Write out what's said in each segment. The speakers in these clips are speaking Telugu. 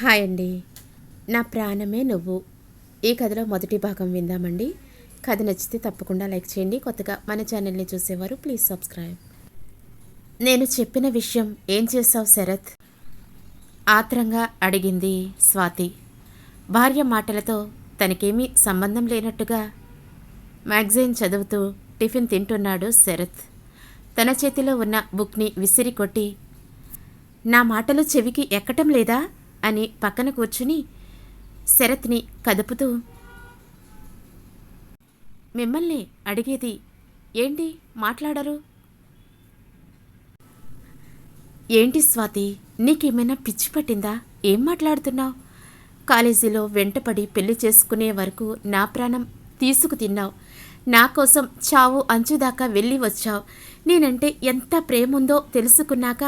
హాయ్ అండి నా ప్రాణమే నువ్వు. ఈ కథలో మొదటి భాగం విందామండి. కథ నచ్చితే తప్పకుండా లైక్ చేయండి. కొత్తగా మన ఛానల్ని చూసేవారు ప్లీజ్ సబ్స్క్రైబ్. నేను చెప్పిన విషయం ఏం చేశావు శరత్? ఆత్రంగా అడిగింది స్వాతి. భార్య మాటలతో తనకేమీ సంబంధం లేనట్టుగా మ్యాగజైన్ చదువుతూ టిఫిన్ తింటున్నాడు శరత్. తన చేతిలో ఉన్న బుక్ని విసిరి కొట్టి నా మాటలు చెవికి ఎక్కటం లేదా? అని పక్కన కూర్చుని శరత్ని కదుపుతూ మిమ్మల్ని అడిగేది ఏంటి? మాట్లాడరు. ఏంటి స్వాతి నీకేమైనా పిచ్చి పట్టిందా? ఏం మాట్లాడుతున్నావు? కాలేజీలో వెంటపడి పెళ్ళి చేసుకునే వరకు నా ప్రాణం తీసుకు తిన్నావు. నా కోసం చావు అంచుదాకా వెళ్ళి వచ్చావు. నేనంటే ఎంత ప్రేముందో తెలుసుకున్నాక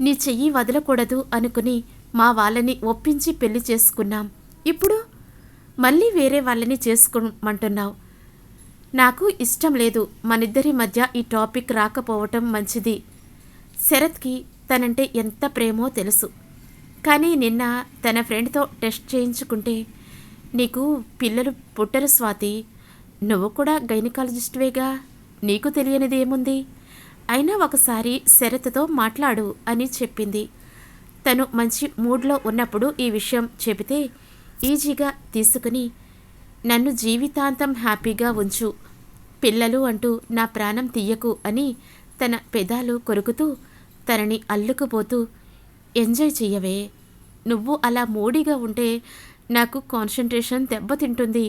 నీ చెయ్యి వదలకూడదు అనుకుని మా వాళ్ళని ఒప్పించి పెళ్ళి చేసుకున్నాం. ఇప్పుడు మళ్ళీ వేరే వాళ్ళని చేసుకోమంటున్నావు. నాకు ఇష్టం లేదు. మనిద్దరి మధ్య ఈ టాపిక్ రాకపోవటం మంచిది. శరత్కి తనంటే ఎంత ప్రేమో తెలుసు. కానీ నిన్న తన ఫ్రెండ్తో టెస్ట్ చేయించుకుంటే నీకు పిల్లలు పుట్టరు స్వాతి. నువ్వు కూడా గైనకాలజిస్ట్వేగా? నీకు తెలియనిది ఏముంది? అయినా ఒకసారి శరత్తో మాట్లాడు అని చెప్పింది. తను మంచి మూడ్లో ఉన్నప్పుడు ఈ విషయం చెబితే ఈజీగా తీసుకుని నన్ను జీవితాంతం హ్యాపీగా ఉంచు పిల్లలు అంటూ నా ప్రాణం తీయకు అని తన పెదాలు కొరుకుతూ తనని అల్లుకుపోతూ ఎంజాయ్ చెయ్యవే నువ్వు అలా మూడీగా ఉంటే నాకు కాన్సన్ట్రేషన్ దెబ్బతింటుంది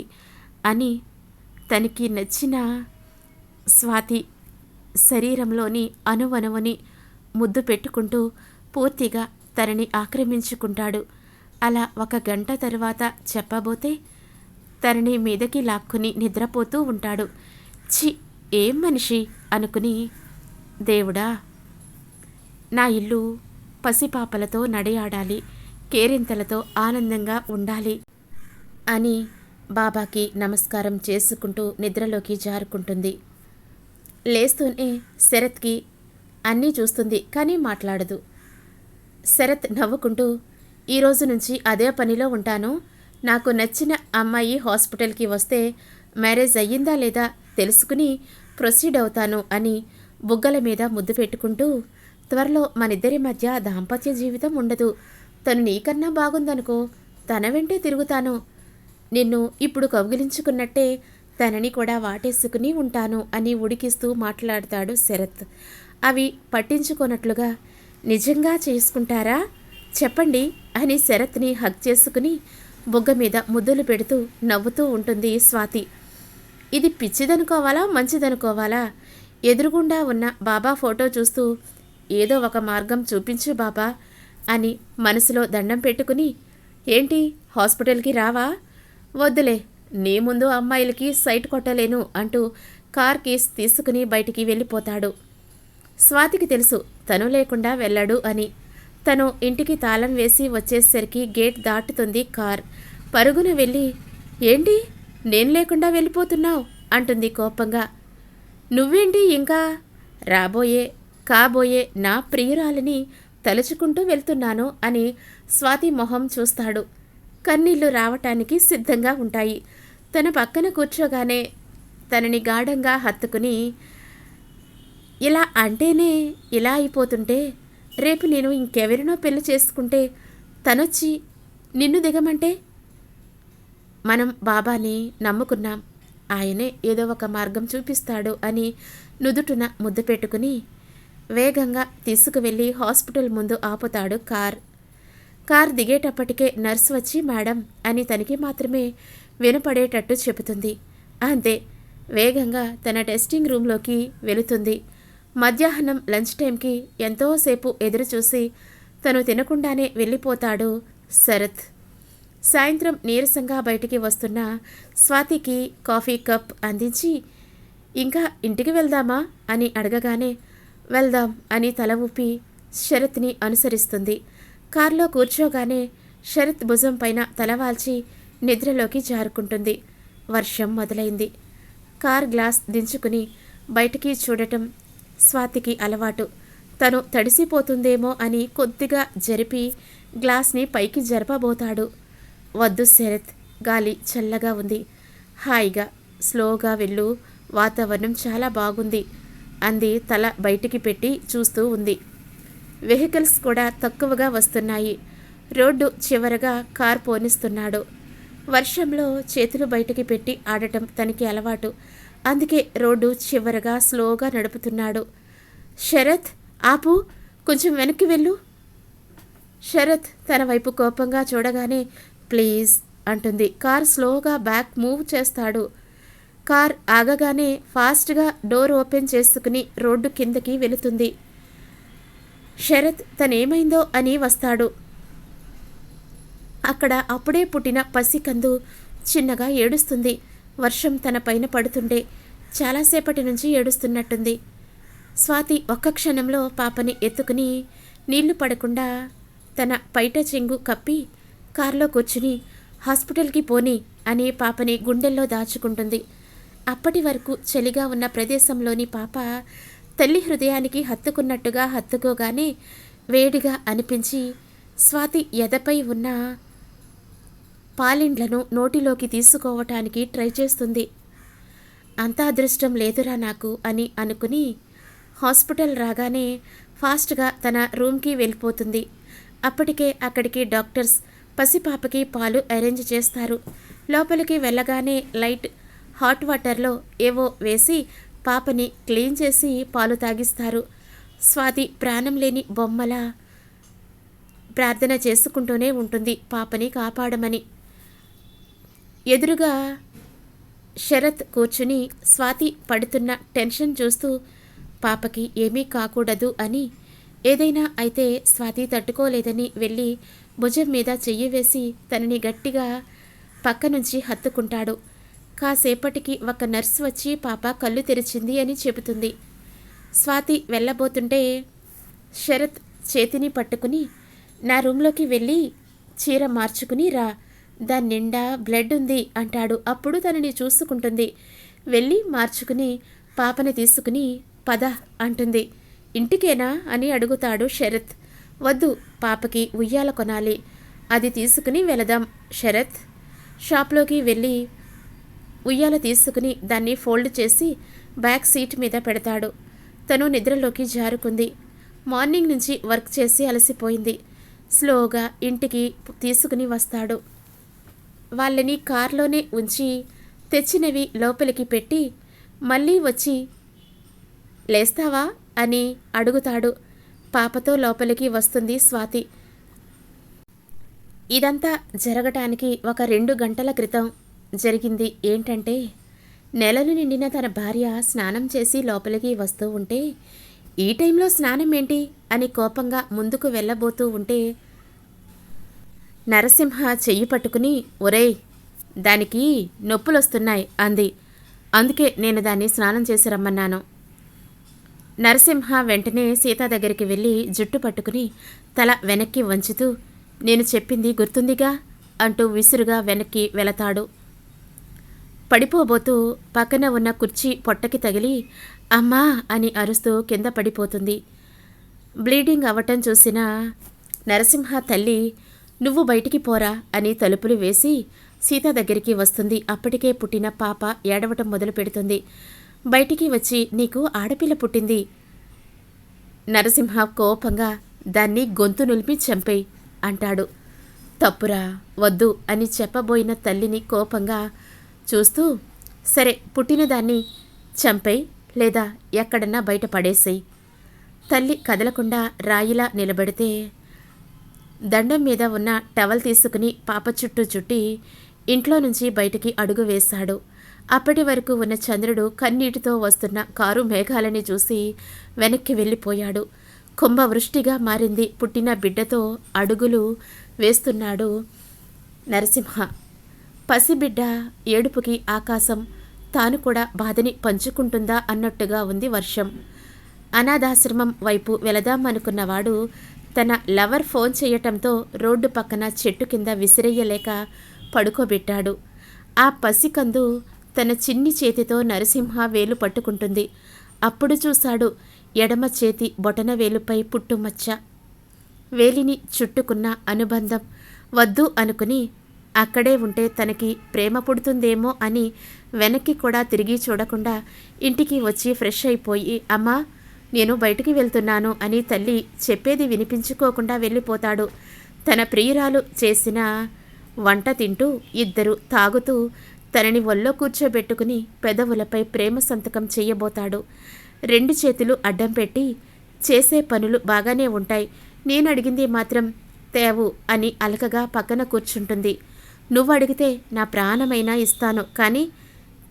అని తనకి నచ్చిన స్వాతి శరీరంలోని అణువణువుని ముద్దు పెట్టుకుంటూ పూర్తిగా తనని ఆక్రమించుకుంటాడు. అలా ఒక గంట తర్వాత చెప్పబోతే తనని మీదకి లాక్కుని నిద్రపోతూ ఉంటాడు. చి ఏం మనిషి? అనుకుని దేవుడా నా ఇల్లు పసిపాపలతో నడియాడాలి కేరింతలతో ఆనందంగా ఉండాలి అని బాబాకి నమస్కారం చేసుకుంటూ నిద్రలోకి జారుకుంటుంది. లేస్తూనే శరత్కి అన్నీ చూస్తుంది కానీ మాట్లాడదు. శరత్ నవ్వుకుంటూ ఈరోజు నుంచి అదే పనిలో ఉంటాను. నాకు నచ్చిన అమ్మాయి హాస్పిటల్కి వస్తే మ్యారేజ్ అయ్యిందా లేదా తెలుసుకుని ప్రొసీడ్ అవుతాను అని బుగ్గల మీద ముద్దు పెట్టుకుంటూ త్వరలో మనిద్దరి మధ్య దాంపత్య జీవితం ఉండదు. తను నీకన్నా బాగుందనుకో తన వెంటే తిరుగుతాను. నిన్ను ఇప్పుడు కౌగిలించుకున్నట్టే తనని కూడా వాటేసుకుని ఉంటాను అని ఉడికిస్తూ మాట్లాడతాడు శరత్. అవి పట్టించుకోనట్లుగా నిజంగా చేసుకుంటారా? చెప్పండి అని శరత్ని హక్ చేసుకుని బొగ్గ మీద ముద్దులు పెడుతూ నవ్వుతూ ఉంటుంది స్వాతి. ఇది పిచ్చిదనుకోవాలా మంచిదనుకోవాలా? ఎదురుగుండా ఉన్న బాబా ఫోటో చూస్తూ ఏదో ఒక మార్గం చూపించు బాబా అని మనసులో దండం పెట్టుకుని ఏంటి హాస్పిటల్కి రావా? వద్దులే నీ ముందు అమ్మాయిలకి సైట్ కొట్టలేను అంటూ కార్ కేస్ తీసుకుని బయటికి వెళ్ళిపోతాడు. స్వాతికి తెలుసు తను లేకుండా వెళ్ళాడు అని. తను ఇంటికి తాళం వేసి వచ్చేసరికి గేట్ దాటుతుంది కార్. పరుగున వెళ్ళి ఏంటి? నేను లేకుండా వెళ్ళిపోతున్నావు? అంటుంది కోపంగా. నువ్వేంటి ఇంకా? రాబోయే కాబోయే నా ప్రియురాలిని తలుచుకుంటూ వెళ్తున్నాను అని స్వాతి మొహం చూస్తాడు. కన్నీళ్ళు రావటానికి సిద్ధంగా ఉంటాయి. తన పక్కన కూర్చోగానే తనని గాఢంగా హత్తుకుని ఇలా అంటేనే ఇలా అయిపోతుంటే రేపు నేను ఇంకెవరినో పెళ్ళి చేసుకుంటే తనొచ్చి నిన్ను దిగమంటే? మనం బాబాని నమ్ముకున్నాం. ఆయనే ఏదో ఒక మార్గం చూపిస్తాడు అని నుదుటున ముద్దు పెట్టుకుని వేగంగా తీసుకువెళ్ళి హాస్పిటల్ ముందు ఆపుతాడు కార్. కార్ దిగేటప్పటికే నర్స్ వచ్చి మేడం అని తనకి మాత్రమే వినపడేటట్టు చెబుతుంది. అంతే వేగంగా తన టెస్టింగ్ రూమ్లోకి వెళుతుంది. మధ్యాహ్నం లంచ్ టైంకి ఎంతోసేపు ఎదురుచూసి తను తినకుండానే వెళ్ళిపోతాడు శరత్. సాయంత్రం నీరసంగా బయటికి వస్తున్న స్వాతికి కాఫీ కప్ అందించి ఇంకా ఇంటికి వెళ్దామా? అని అడగగానే వెళ్దాం అని తల ఊపి శరత్ని అనుసరిస్తుంది. కారులో కూర్చోగానే శరత్ భుజం పైన తలవాల్చి నిద్రలోకి జారుకుంటుంది. వర్షం మొదలైంది. కార్ గ్లాస్ దించుకుని బయటికి చూడటం స్వాతికి అలవాటు. తను తడిసిపోతుందేమో అని కొద్దిగా జరిపి గ్లాస్ని పైకి జరపబోతాడు. వద్దు శరత్ గాలి చల్లగా ఉంది. హాయిగా స్లోగా వెళ్ళు. వాతావరణం చాలా బాగుంది అంది తల బయటికి పెట్టి చూస్తూ ఉంది. వెహికల్స్ కూడా తక్కువగా వస్తున్నాయి. రోడ్డు చివరగా కార్ పోనిస్తున్నాడు. వర్షంలో చేతులు బయటికి పెట్టి ఆడటం తనకి అలవాటు. అందుకే రోడ్డు చివరగా స్లోగా నడుపుతున్నాడు. శరత్ ఆపు కొంచెం వెనక్కి వెళ్ళు. శరత్ తన వైపు కోపంగా చూడగానే ప్లీజ్ అంటుంది. కార్ స్లోగా బ్యాక్ మూవ్ చేస్తాడు. కార్ ఆగగానే ఫాస్ట్గా డోర్ ఓపెన్ చేసుకుని రోడ్డు కిందకి వెళుతుంది. శరత్ తనేమైందో అని వస్తాడు. అక్కడ అప్పుడే పుట్టిన పసికందు చిన్నగా ఏడుస్తుంది. వర్షం తన పైన పడుతుండే చాలాసేపటి నుంచి ఏడుస్తున్నట్టుంది. స్వాతి ఒక్క క్షణంలో పాపని ఎత్తుకుని నీళ్ళు పడకుండా తన పైట చెంగు కప్పి కారులో కూర్చుని హాస్పిటల్కి పోని అనే పాపని గుండెల్లో దాచుకుంటుంది. అప్పటి వరకు చలిగా ఉన్న ప్రదేశంలోని పాప తల్లి హృదయానికి హత్తుకున్నట్టుగా హత్తుకోగానే వేడిగా అనిపించి స్వాతి ఎదపై ఉన్న పాలిండ్లను నోటిలోకి తీసుకోవటానికి ట్రై చేస్తుంది. అంత అదృష్టం లేదురా నాకు అని అనుకుని హాస్పిటల్ రాగానే ఫాస్ట్గా తన రూమ్కి వెళ్ళిపోతుంది. అప్పటికే అక్కడికి డాక్టర్స్ పసిపాపకి పాలు అరేంజ్ చేస్తారు. లోపలికి వెళ్ళగానే లైట్ హాట్ వాటర్లో ఏవో వేసి పాపని క్లీన్ చేసి పాలు తాగిస్తారు. స్వాతి ప్రాణం లేని బొమ్మల ప్రార్థన చేసుకుంటూనే ఉంటుంది పాపని కాపాడమని. ఎదురుగా శరత్ కూర్చుని స్వాతి పడుతున్న టెన్షన్ చూస్తూ పాపకి ఏమీ కాకూడదు అని. ఏదైనా అయితే స్వాతి తట్టుకోలేదని వెళ్ళి భుజం మీద చెయ్యి వేసి తనని గట్టిగా పక్క నుంచి హత్తుకుంటాడు. కాసేపటికి ఒక నర్స్ వచ్చి పాప కళ్ళు తెరిచింది అని చెబుతుంది. స్వాతి వెళ్ళబోతుంటే శరత్ చేతిని పట్టుకుని నా రూమ్లోకి వెళ్ళి చీర మార్చుకుని రా దాని నిండా బ్లడ్ ఉంది అంటాడు. అప్పుడు తనని చూసుకుంటుంది. వెళ్ళి మార్చుకుని పాపని తీసుకుని పద అంటుంది. ఇంటికేనా అని అడుగుతాడు శరత్. వద్దు పాపకి ఉయ్యాల కొనాలి. అది తీసుకుని వెళదాం శరత్. షాప్లోకి వెళ్ళి ఉయ్యాల తీసుకుని దాన్ని ఫోల్డ్ చేసి బ్యాక్ సీట్ మీద పెడతాడు. తను నిద్రలోకి జారుకుంది. మార్నింగ్ నుంచి వర్క్ చేసి అలసిపోయింది. స్లోగా ఇంటికి తీసుకుని వస్తాడు. వాళ్ళని కార్లోనే ఉంచి తెచ్చినవి లోపలికి పెట్టి మళ్ళీ వచ్చి లేస్తావా? అని అడుగుతాడు. పాపతో లోపలికి వస్తుంది స్వాతి. ఇదంతా జరగటానికి ఒక రెండు గంటల క్రితం జరిగింది. ఏంటంటే నెలలు నిండిన తన భార్య స్నానం చేసి లోపలికి వస్తూ ఉంటే ఈ టైంలో స్నానం ఏంటి అని కోపంగా ముందుకు వెళ్ళబోతూ ఉంటే నరసింహ చెయ్యి పట్టుకుని ఒరేయ్ దానికి నొప్పులొస్తున్నాయి అంది. అందుకే నేను దాన్ని స్నానం చేసి రమ్మన్నాను. నరసింహ వెంటనే సీత దగ్గరికి వెళ్ళి జుట్టు పట్టుకుని తల వెనక్కి వంచుతూ నేను చెప్పింది గుర్తుందిగా? అంటూ విసురుగా వెనక్కి వెళతాడు. పడిపోబోతూ పక్కన ఉన్న కుర్చీ పొట్టకి తగిలి అమ్మా అని అరుస్తూ కింద పడిపోతుంది. బ్లీడింగ్ అవ్వటం చూసిన నరసింహ తల్లి నువ్వు బయటికి పోరా అని తలుపులు వేసి సీత దగ్గరికి వస్తుంది. అప్పటికే పుట్టిన పాప ఏడవటం మొదలు పెడుతుంది బయటికి వచ్చి నీకు ఆడపిల్ల పుట్టింది. నరసింహ కోపంగా దాన్ని గొంతు నులిపి చంపేయి అంటాడు. తప్పురా వద్దు అని చెప్పబోయిన తల్లిని కోపంగా చూస్తూ సరే పుట్టిన దాన్ని చంపేయి లేదా ఎక్కడన్నా బయట పడేసేయి. తల్లి కదలకుండా రాయిలా నిలబడితే దండం మీద ఉన్న టవల్ తీసుకుని పాప చుట్టూ చుట్టి ఇంట్లో నుంచి బయటికి అడుగు వేశాడు. అప్పటి వరకు ఉన్న చంద్రుడు కన్నీటితో వస్తున్న కారు మేఘాలని చూసి వెనక్కి వెళ్ళిపోయాడు. కుంభవృష్టిగా మారింది. పుట్టిన బిడ్డతో అడుగులు వేస్తున్నాడు నరసింహ. పసిబిడ్డ ఏడుపుకి ఆకాశం. తాను కూడా బాధని పంచుకుంటుందా? అన్నట్టుగా ఉంది వర్షం. అనాథాశ్రమం వైపు వెళదామనుకున్నవాడు తన లవర్ ఫోన్ చేయటంతో రోడ్డు పక్కన చెట్టు కింద విసిరేయలేక పడుకోబెట్టాడు. ఆ పసికందు తన చిన్ని చేతితో నరసింహ వేలు పట్టుకుంటుంది. అప్పుడు చూశాడు ఎడమ చేతి బొటన వేలుపై పుట్టుమచ్చ. వేలిని చుట్టుకున్న అనుబంధం వద్దు అనుకుని అక్కడే ఉంటే తనకి ప్రేమ పుడుతుందేమో అని వెనక్కి కూడా తిరిగి చూడకుండా ఇంటికి వచ్చి ఫ్రెష్ అయిపోయి అమ్మా నేను బయటికి వెళ్తున్నాను అని తల్లి చెప్పేది వినిపించుకోకుండా వెళ్ళిపోతాడు. తన ప్రియురాలు చేసిన వంట తింటూ ఇద్దరు తాగుతూ తనని ఒళ్ళో కూర్చోబెట్టుకుని పెదవులపై ప్రేమ సంతకం చేయబోతాడు. రెండు చేతులు అడ్డం పెట్టి చేసే పనులు బాగానే ఉంటాయి. నేను అడిగింది మాత్రం తేవు అని అలకగా పక్కన కూర్చుంటుంది. నువ్వు అడిగితే నా ప్రాణమైనా ఇస్తాను. కానీ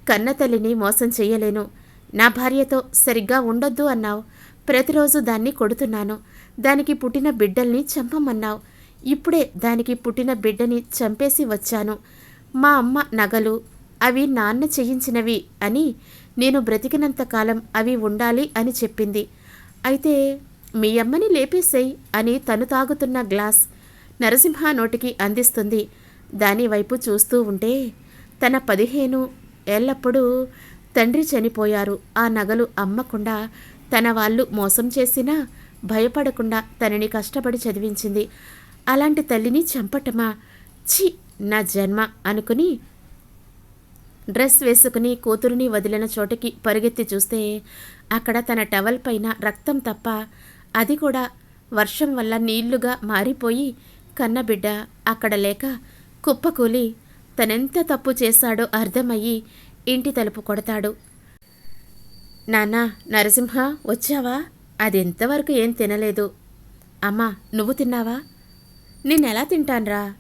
కన్నతల్లిని మోసం చేయలేను. నా భార్యతో సరిగ్గా ఉండొద్దు అన్నావు. ప్రతిరోజు దాన్ని కొడుతున్నాను. దానికి పుట్టిన బిడ్డల్ని చంపమన్నావు. ఇప్పుడే దానికి పుట్టిన బిడ్డని చంపేసి వచ్చాను. మా అమ్మ నగలు అవి నాన్న చేయించినవి అని నేను బ్రతికినంత కాలం అవి ఉండాలి అని చెప్పింది. అయితే మీ అమ్మని లేపేసేయ్ అని తను తాగుతున్న గ్లాస్ నరసింహ నోటికి అందిస్తుంది. దాని వైపు చూస్తూ ఉంటే తన పదిహేను ఎల్లప్పుడూ తండ్రి చనిపోయారు. ఆ నగలు అమ్మకుండా తన వాళ్ళు మోసం చేసినా భయపడకుండా తనని కష్టపడి చదివించింది. అలాంటి తల్లిని చంపటమా? ఛీ నా జన్మ అనుకుని డ్రెస్ వేసుకుని కూతురుని వదిలిన చోటకి పరుగెత్తి చూస్తే అక్కడ తన టవల్ పైన రక్తం తప్ప అది కూడా వర్షం వల్ల నీళ్ళుగా మారిపోయి కన్నబిడ్డ అక్కడ లేక కుప్పకూలి తనెంత తప్పు చేశాడో అర్థమయ్యి ఇంటి తలుపు కొడతాడు. నాన్న నరసింహ వచ్చావా? అది ఎంతవరకు ఏం తినలేదు. అమ్మా నువ్వు తిన్నావా? నేనెలా తింటాన్రా?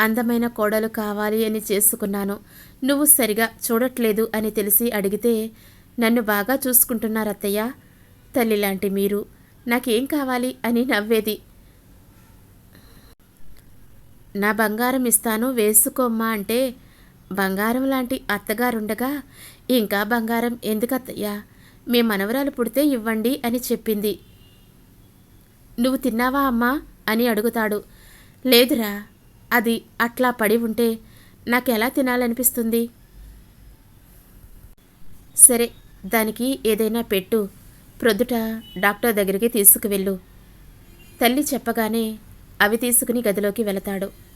అందమైన కోడలు కావాలి అని చేసుకున్నాను. నువ్వు సరిగా చూడట్లేదు అని తెలిసి అడిగితే నన్ను బాగా చూసుకుంటున్నారు అత్తయ్య తల్లిలాంటి మీరు నాకేం కావాలి అని నవ్వేది. నా బంగారం ఇస్తాను వేసుకోమ్మా అంటే బంగారం లాంటి అత్తగారుండగా ఇంకా బంగారం ఎందుకత్తయ్యా? మీ మనవరాలు పుడితే ఇవ్వండి అని చెప్పింది. నువ్వు తిన్నావా అమ్మా? అని అడుగుతాడు. లేదురా అది అట్లా పడి ఉంటే నాకెలా తినాలనిపిస్తుంది? సరే దానికి ఏదైనా పెట్టు. ప్రొద్దుట డాక్టర్ దగ్గరికి తీసుకువెళ్ళు. తల్లి చెప్పగానే అవి తీసుకుని గదిలోకి వెళతాడు.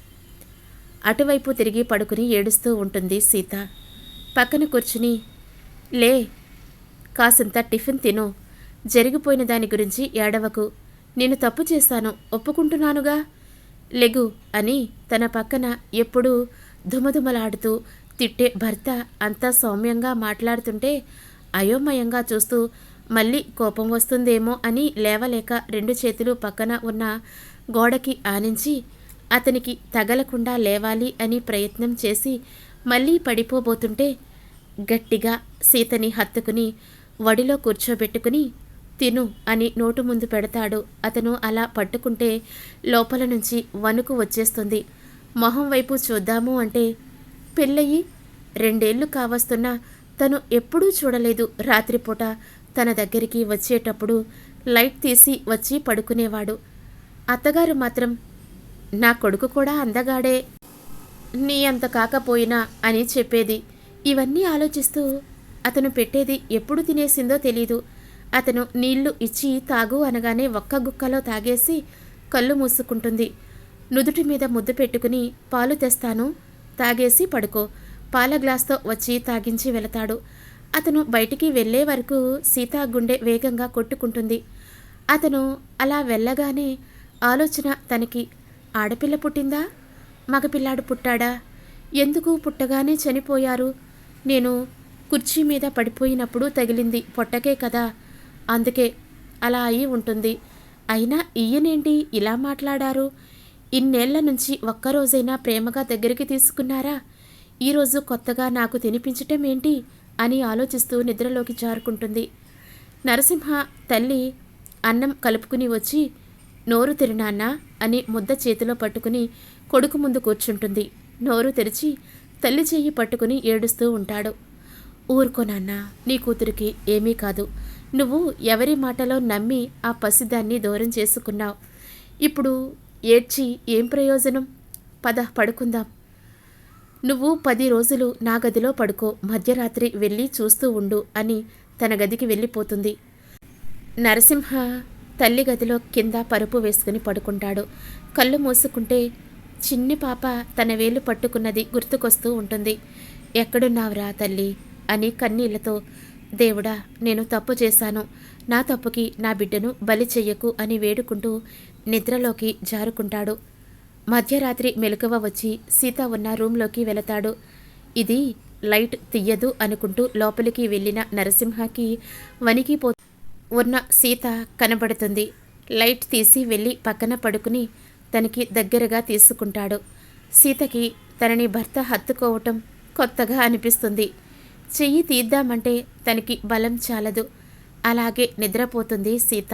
అటువైపు తిరిగి పడుకుని ఏడుస్తూ ఉంటుంది సీత. పక్కన కూర్చుని లే కాసింత టిఫిన్ తిను. జరిగిపోయిన దాని గురించి ఏడవకు. నేను తప్పు చేశాను ఒప్పుకుంటున్నానుగా? లెగు అని తన పక్కన ఎప్పుడూ ధుమధుమలాడుతూ తిట్టే భర్త అంతా సౌమ్యంగా మాట్లాడుతుంటే అయోమయంగా చూస్తూ మళ్ళీ కోపం వస్తుందేమో అని లేవలేక రెండు చేతులు పక్కన ఉన్న గోడకి ఆనించి అతనికి తగలకుండా లేవాలి అని ప్రయత్నం చేసి మళ్ళీ పడిపోబోతుంటే గట్టిగా సీతని హత్తుకుని వడిలో కూర్చోబెట్టుకుని తిను అని నోటు ముందు పెడతాడు. అతను అలా పట్టుకుంటే లోపల నుంచి వణుకు వచ్చేస్తుంది. మొహం వైపు చూద్దాము అంటే పెళ్ళయి రెండేళ్ళు కావస్తున్నా తను ఎప్పుడూ చూడలేదు. రాత్రిపూట తన దగ్గరికి వచ్చేటప్పుడు లైట్ తీసి వచ్చి పడుకునేవాడు. అత్తగారు మాత్రం నా కొడుకు కూడా అందగాడే. నీ అంత కాకపోయినా అని చెప్పేది. ఇవన్నీ ఆలోచిస్తూ అతను పెట్టేది ఎప్పుడు తినేసిందో తెలీదు. అతను నీళ్ళు ఇచ్చి తాగు అనగానే ఒక్క గుక్కలో తాగేసి కళ్ళు మూసుకుంటుంది. నుదుటి మీద ముద్దు పెట్టుకుని పాలు తెస్తాను తాగేసి పడుకో. పాల గ్లాస్తో వచ్చి తాగించి వెళతాడు. అతను బయటికి వెళ్ళే వరకు సీత గుండె వేగంగా కొట్టుకుంటుంది. అతను అలా వెళ్ళగానే ఆలోచన తనకి ఆడపిల్ల పుట్టిందా? మగపిల్లాడు పుట్టాడా? ఎందుకు పుట్టగానే చనిపోయారు? నేను కుర్చీ మీద పడిపోయినప్పుడు తగిలింది పొట్టకే కదా. అందుకే అలా అయి ఉంటుంది. అయినా ఈయనేంటి ఇలా మాట్లాడారు? ఇన్నేళ్ళ నుంచి ఒక్కరోజైనా ప్రేమగా దగ్గరికి తీసుకున్నారా? ఈరోజు కొత్తగా నాకు తినిపించటం ఏంటి అని ఆలోచిస్తూ నిద్రలోకి జారుకుంటుంది. నరసింహ తల్లి అన్నం కలుపుకుని వచ్చి నోరు తిరునాన్నా అని ముద్ద చేతిలో పట్టుకుని కొడుకు ముందు కూర్చుంటుంది. నోరు తెరిచి తల్లి చెయ్యి పట్టుకుని ఏడుస్తూ ఉంటాడు. ఊరుకో నాన్న నీ కూతురికి ఏమీ కాదు. నువ్వు ఎవరి మాటలో నమ్మి ఆ పసిదాన్ని దూరం చేసుకున్నావు. ఇప్పుడు ఏడ్చి ఏం ప్రయోజనం? పద పడుకుందాం. నువ్వు పది రోజులు నా గదిలో పడుకో మధ్యరాత్రి వెళ్ళి చూస్తూ ఉండు అని తన గదికి వెళ్ళిపోతుంది. నరసింహ తల్లి గదిలో కింద పరుపు వేసుకుని పడుకుంటాడు. కళ్ళు మూసుకుంటే చిన్ని పాప తన వేలు పట్టుకున్నది గుర్తుకొస్తూ ఉంటుంది. ఎక్కడున్నావురా తల్లి? అని కన్నీళ్ళతో దేవుడా నేను తప్పు చేశాను. నా తప్పుకి నా బిడ్డను బలి చెయ్యకు అని వేడుకుంటూ నిద్రలోకి జారుకుంటాడు. మధ్యరాత్రి మెలకువ వచ్చి సీత ఉన్న రూంలోకి వెళతాడు. ఇది లైట్ తీయదు అనుకుంటూ లోపలికి వెళ్ళిన నరసింహకి వణికిపో ఉన్న సీత కనబడుతుంది. లైట్ తీసి వెళ్ళి పక్కన పడుకుని తనకి దగ్గరగా తీసుకుంటాడు. సీతకి తనని భర్త హత్తుకోవటం కొత్తగా అనిపిస్తుంది. చెయ్యి తీద్దామంటే తనకి బలం చాలదు. అలాగే నిద్రపోతుంది సీత.